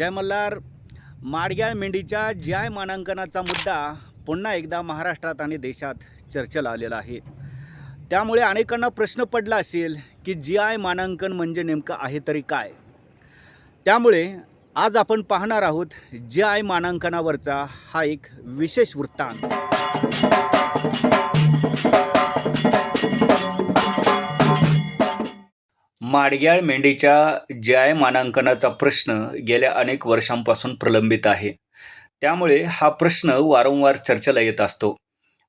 जय मल्हार. माडग्या मेंढीच्या जी आय मानांकनाचा मुद्दा पुन्हा एकदा महाराष्ट्रात आणि देशात चर्चेला आलेला आहे. त्यामुळे अनेकांना प्रश्न पडला असेल की जी आय मानांकन म्हणजे नेमकं आहे तरी काय? त्यामुळे आज आपण पाहणार आहोत जी आय मानांकनावरचा हा एक विशेष वृत्तांत. माडग्याळ मेंढीच्या जाय आय मानांकनाचा प्रश्न गेल्या अनेक वर्षांपासून प्रलंबित आहे. त्यामुळे हा प्रश्न वारंवार चर्चेला येत असतो.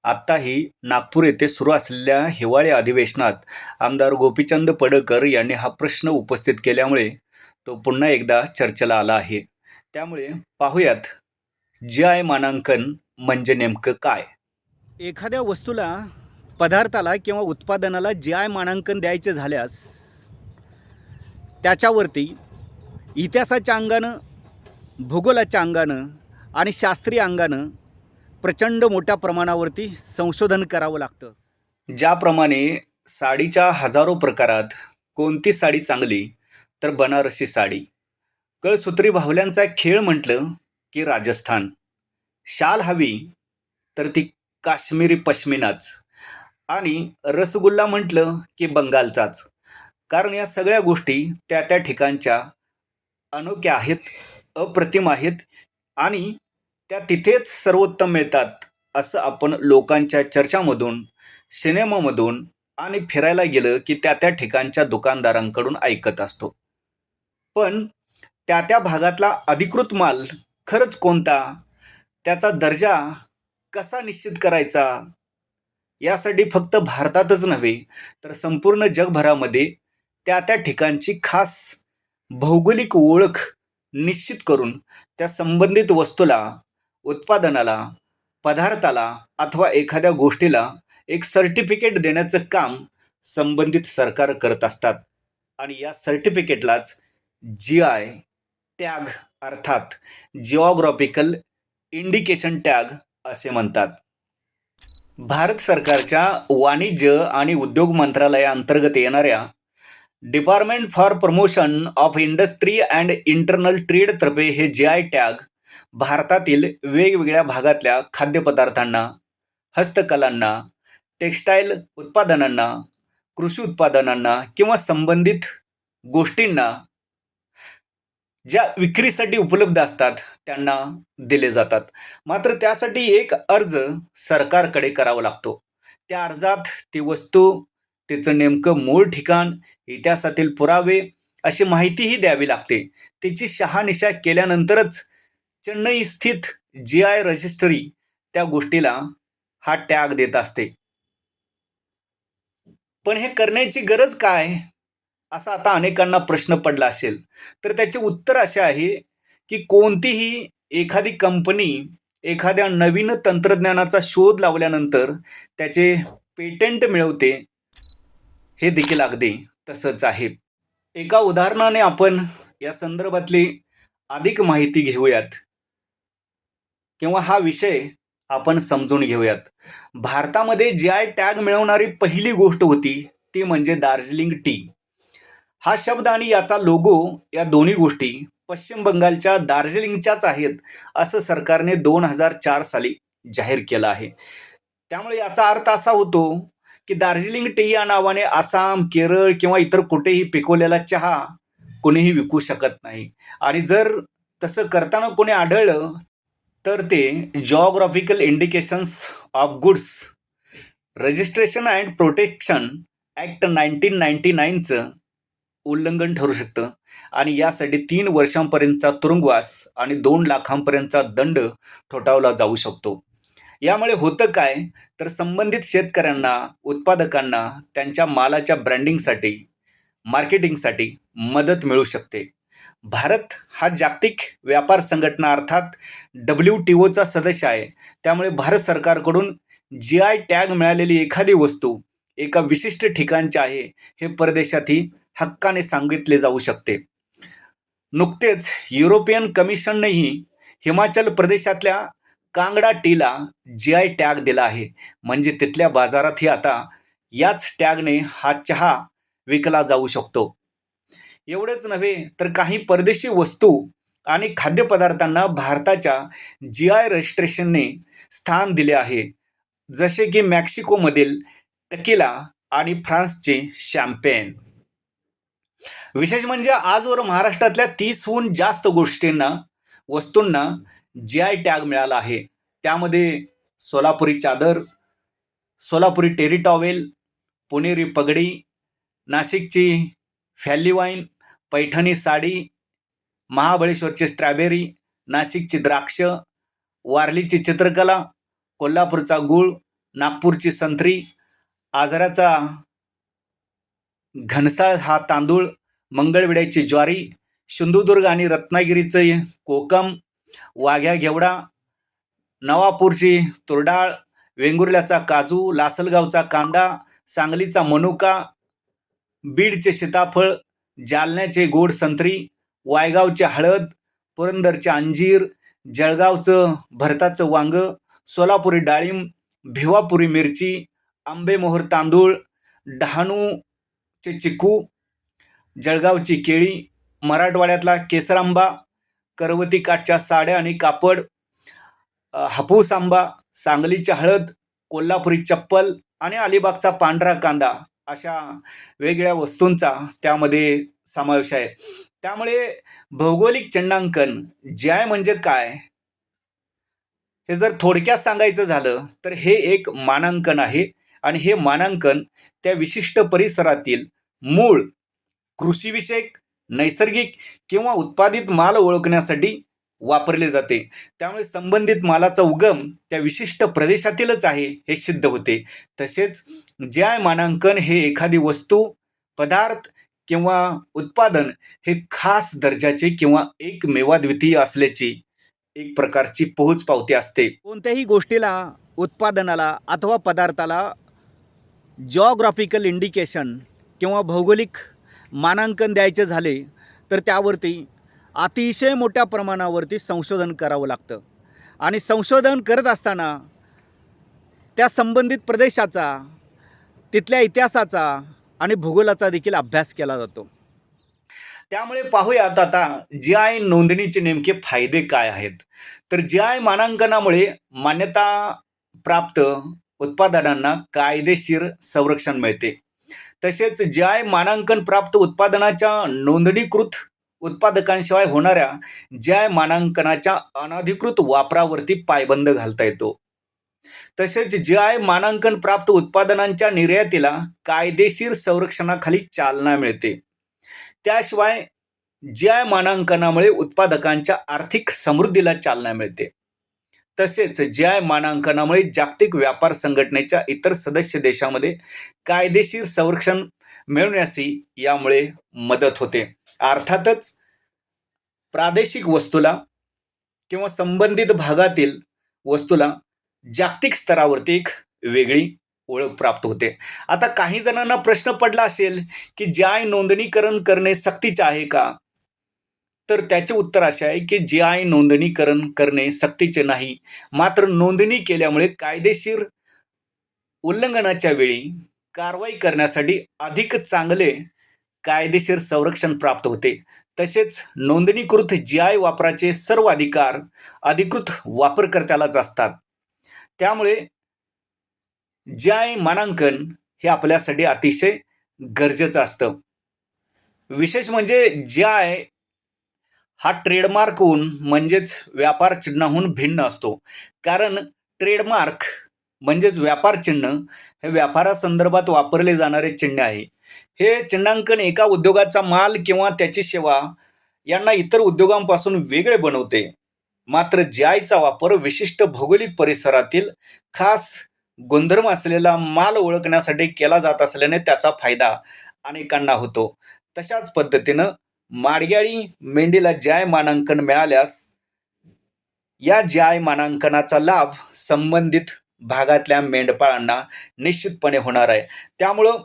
आत्ताही नागपूर येथे सुरू असलेल्या हिवाळी अधिवेशनात आमदार गोपीचंद पडळकर यांनी हा प्रश्न उपस्थित केल्यामुळे तो पुन्हा एकदा चर्चेला आला आहे. त्यामुळे पाहूयात जी आय मानांकन म्हणजे नेमकं काय? एखाद्या वस्तूला पदार्थाला किंवा उत्पादनाला जी आय मानांकन द्यायचे झाल्यास त्याच्यावरती इतिहासाच्या अंगानं भूगोलाच्या अंगानं आणि शास्त्रीय अंगानं प्रचंड मोठ्या प्रमाणावरती संशोधन करावं लागतं. ज्याप्रमाणे साडीच्या हजारो प्रकारात कोणती साडी चांगली तर बनारसी साडी. कळसूत्री बाहुल्यांचा खेळ म्हटलं की राजस्थान. शाल हवी तर ती काश्मीरी पश्मिनाच. आणि रसगुल्ला म्हटलं की बंगालचाच. कारण या सगळ्या गोष्टी त्या त्या ठिकाणच्या अनोख्या आहेत अप्रतिम आहेत आणि त्या तिथेच सर्वोत्तम मिळतात असं आपण लोकांच्या चर्चामधून सिनेमामधून आणि फिरायला गेलं की त्या त्या ठिकाणच्या दुकानदारांकडून ऐकत असतो. पण त्या त्या भागातला अधिकृत माल खरंच कोणता? त्याचा दर्जा कसा निश्चित करायचा? यासाठी फक्त भारतातच नव्हे तर संपूर्ण जगभरामध्ये त्या त्या ठिकाणची खास भौगोलिक ओळख निश्चित करून त्या संबंधित वस्तूला उत्पादनाला पदार्थाला अथवा एखाद्या गोष्टीला एक सर्टिफिकेट देण्याचं काम संबंधित सरकार करत असतात. आणि या सर्टिफिकेटलाच जी आय टॅग अर्थात जिओग्रॉफिकल इंडिकेशन टॅग असे म्हणतात. भारत सरकारच्या वाणिज्य आणि उद्योग मंत्रालयाअंतर्गत येणाऱ्या department for promotion of industry and internal ट्रेडतर्फे हे जी आय टॅग भारतातील वेगवेगळ्या भागातल्या खाद्यपदार्थांना हस्तकलांना टेक्स्टाईल उत्पादनांना कृषी उत्पादनांना किंवा संबंधित गोष्टींना ज्या विक्रीसाठी उपलब्ध असतात त्यांना दिले जातात. मात्र त्यासाठी एक अर्ज सरकारकडे करावा लागतो. त्या अर्जात ती वस्तू तिचं नेमकं मूळ ठिकाण इतिहासातील पुरावे अशी माहितीही द्यावी लागते. तिची शहानिशा केल्यानंतरच चेन्नई स्थित जी आय रजिस्ट्री त्या गोष्टीला हा टॅग देत असते. पण हे करण्याची गरज काय? असा आता अनेकांना प्रश्न पडला असेल. तर त्याचे उत्तर असे आहे की कोणतीही एखादी कंपनी एखाद्या नवीन तंत्रज्ञानाचा शोध लावल्यानंतर त्याचे पेटंट मिळवते हे देखील अगदी तसंच आहे. एका उदाहरणाने आपण या संदर्भातली अधिक माहिती घेऊयात. किंवा हा विषय आपण समजून घेऊयात. भारतामध्ये जी आय टॅग मिळवणारी पहिली गोष्ट होती ती म्हणजे दार्जिलिंग टी. हा शब्द आणि याचा लोगो या दोन्ही गोष्टी पश्चिम बंगालच्या दार्जिलिंगच्याच आहेत असं सरकारने दोन हजार चार साली जाहीर केलं आहे. त्यामुळे याचा अर्थ असा होतो की दार्जिलिंग टी या नावाने आसाम केरळ किंवा इतर कुठेही पिकवलेला चहा कोणीही विकू शकत नाही. आणि जर तसं करताना कोणी आढळलं तर ते geographical indications of goods registration and protection act nineteen ninety नाईनचं उल्लंघन ठरू शकतं. आणि यासाठी तीन वर्षांपर्यंतचा तुरुंगवास आणि दोन लाखांपर्यंतचा दंड ठोठावला जाऊ शकतो. यामुळे होतं काय? तर संबंधित शेतकऱ्यांना उत्पादकांना त्यांच्या मालाच्या ब्रँडिंगसाठी मार्केटिंगसाठी मदत मिळू शकते. भारत हा जागतिक व्यापार संघटना अर्थात डब्ल्यू टी ओचा सदस्य आहे. त्यामुळे भारत सरकारकडून जी आय टॅग मिळालेली एखादी वस्तू एका विशिष्ट ठिकाणची आहे हे परदेशातही हक्काने सांगितले जाऊ शकते. नुकतेच युरोपियन कमिशननेही हिमाचल प्रदेशातल्या कांगडा टीला जी आय टॅग दिला आहे. म्हणजे तिथल्या बाजारातही आता याच टॅगने हा चहा विकला जाऊ शकतो. एवढंच नव्हे तर काही परदेशी वस्तू आणि खाद्यपदार्थांना भारताच्या जी आय रजिस्ट्रेशनने स्थान दिले आहे. जसे की मॅक्सिकोमधील टकिला आणि फ्रान्सचे शॅम्पेन. विशेष म्हणजे आजवर महाराष्ट्रातल्या तीसहून जास्त गोष्टींना वस्तूंना जी आय टॅग मिळाला आहे. त्यामध्ये सोलापुरी चादर सोलापुरी टेरी टॉवेल पुणेरी पगडी नाशिकची फॅली वाईन पैठणी साडी महाबळेश्वरची स्ट्रॉबेरी नाशिकची द्राक्ष वारलीची चित्रकला कोल्हापूरचा गूळ नागपूरची संत्री आजराचा घनसाळ हा तांदूळ मंगळवेड्याची ज्वारी सिंधुदुर्ग आणि रत्नागिरीचं कोकम वाघ्या घेवडा नवापूरची तुरडाळ वेंगुर्ल्याचा काजू लासलगावचा कांदा सांगलीचा मनुका बीडचे सीताफळ जालन्याचे गोड संत्री वायगावचे हळद पुरंदरचे अंजीर जळगावचं भरताचं वांग सोलापुरी डाळिंब भिवापुरी मिरची आंबेमोहर तांदूळ डहाणूचे चिकू जळगावची केळी मराठवाड्यातला केसरांबा करवती काठच्या साड्या आणि कापड हापूस आंबा सांगलीची हळद कोल्हापुरी चप्पल आणि अलिबागचा पांढरा कांदा अशा वेगळ्या वस्तूंचा त्यामध्ये समावेश आहे. त्यामुळे भौगोलिक चंडांकन जय म्हणजे काय हे जर थोडक्यात सांगायचं झालं तर हे एक मानांकन आहे. आणि हे मानांकन त्या विशिष्ट परिसरातील मूळ कृषीविषयक नैसर्गिक किंवा उत्पादित माल ओळखण्यासाठी वापरले जाते. त्यामुळे संबंधित मालाचा उगम त्या विशिष्ट प्रदेशातीलच आहे हे सिद्ध होते. तसेच ज्या मानांकन हे एखादी वस्तू पदार्थ किंवा उत्पादन हे खास दर्जाचे किंवा एक मेवाद्वितीय असल्याची एक प्रकारची पोहोच पावती असते. कोणत्याही गोष्टीला उत्पादनाला अथवा पदार्थाला जॉग्राफिकल इंडिकेशन किंवा भौगोलिक मानांकन द्यायचे झाले तर त्यावरती अतिशय मोठ्या प्रमाणावरती संशोधन करावं लागतं. आणि संशोधन करत असताना त्या संबंधित प्रदेशाचा तिथल्या इतिहासाचा आणि भूगोलाचा देखील अभ्यास केला जातो. त्यामुळे पाहूयात आता जी आय नोंदणीचे नेमके फायदे काय आहेत. तर जी आय मानांकनामुळे मान्यता प्राप्त उत्पादनांना कायदेशीर संरक्षण मिळते. तसेच जी मानांकन प्राप्त उत्पादनाच्या नोंदणीकृत उत्पादकांशिवाय होणाऱ्या जी मानांकनाच्या अनाधिकृत वापरावरती पायबंद घालता येतो. तसेच जी मानांकन प्राप्त उत्पादनांच्या निर्यातीला कायदेशीर संरक्षणाखाली चालना मिळते. त्याशिवाय ज्या मानांकनामुळे उत्पादकांच्या आर्थिक समृद्धीला चालना मिळते. तसेच जी आय मानांकनामुळे जागतिक व्यापार संघटनेच्या इतर सदस्य देशामध्ये कायदेशीर संरक्षण मिळवण्यासही यामुळे मदत होते. अर्थातच प्रादेशिक वस्तूला किंवा संबंधित भागातील वस्तूला जागतिक स्तरावरती एक वेगळी ओळख प्राप्त होते. आता काही जणांना प्रश्न पडला असेल की जी आय नोंदणीकरण करणे सक्तीचे आहे का? तर त्याचे उत्तर असे आहे की जी आय नोंदणीकरण करणे सक्तीचे नाही. मात्र नोंदणी केल्यामुळे कायदेशीर उल्लंघनाच्या वेळी कारवाई करण्यासाठी अधिक चांगले कायदेशीर संरक्षण प्राप्त होते. तसेच नोंदणीकृत जी आय वापराचे सर्व अधिकार अधिकृत वापरकर्त्यालाच असतात. त्यामुळे जी आय मानांकन हे आपल्यासाठी अतिशय गरजेचं असतं. विशेष म्हणजे जी आय हा ट्रेडमार्कहून म्हणजेच व्यापार चिन्हाहून भिन्न असतो. कारण ट्रेडमार्क म्हणजेच व्यापार चिन्ह हे व्यापारासंदर्भात वापरले जाणारे चिन्ह आहे. हे चिन्हांकन एका उद्योगाचा माल किंवा त्याची सेवा यांना इतर उद्योगांपासून वेगळे बनवते. मात्र जायचा वापर विशिष्ट भौगोलिक परिसरातील खास गुणधर्म असलेला माल ओळखण्यासाठी केला जात असल्याने त्याचा फायदा अनेकांना होतो. तशाच पद्धतीनं माडग्याळी मेंढीला जाय मानांकन मिळाल्यास या जाय मानांकनाचा लाभ संबंधित भागातल्या मेंढपाळांना निश्चितपणे होणार आहे. त्यामुळं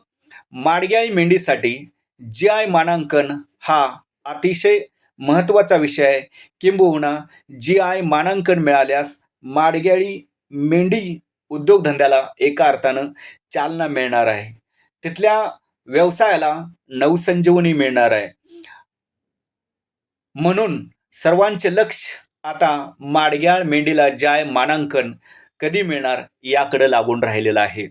माडग्याळी मेंढीसाठी जी आय मानांकन हा अतिशय महत्त्वाचा विषय आहे. किंबहुना जी आय मानांकन मिळाल्यास माडग्याळी मेंढी उद्योगधंद्याला एका अर्थानं चालना मिळणार आहे. तिथल्या व्यवसायाला नवसंजीवनी मिळणार आहे. म्हणून सर्वांचे लक्ष आता माडग्याळ मेंढीला जाय मानांकन कधी मिळणार याकडे लागून राहिलेलं आहे.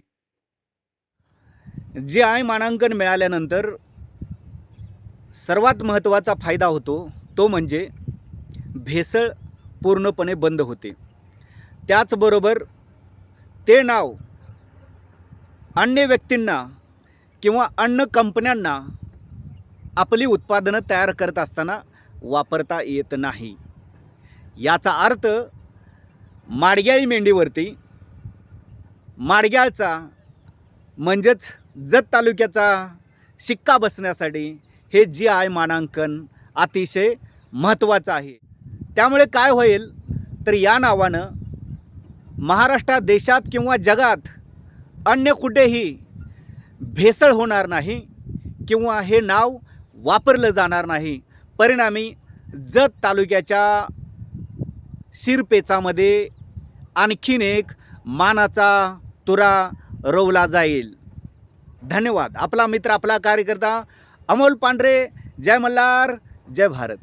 जे आय मानांकन मिळाल्यानंतर सर्वात महत्त्वाचा फायदा होतो तो म्हणजे भेसळ पूर्णपणे बंद होते. त्याचबरोबर ते नाव अन्य व्यक्तींना किंवा अन्य कंपन्यांना आपली उत्पादनं तयार करत असताना वापरता येत नाही. याचा अर्थ माडग्याळी मेंढीवरती माडग्याळचा म्हणजेच जत तालुक्याचा शिक्का बसण्यासाठी हे जी आय मानांकन अतिशय महत्त्वाचं आहे. त्यामुळे काय होईल? तर या नावानं महाराष्ट्रात देशात किंवा जगात अन्य कुठेही भेसळ होणार नाही किंवा हे नाव वापरलं जाणार नाही. परिणामी जत तालुक्याच्या शिरपेचामध्ये आणखीन एक मानाचा तुरा रोवला जाईल. धन्यवाद. आपला मित्र आपला कार्यकर्ता अमोल पांढरे. जय मल्हार. जय भारत.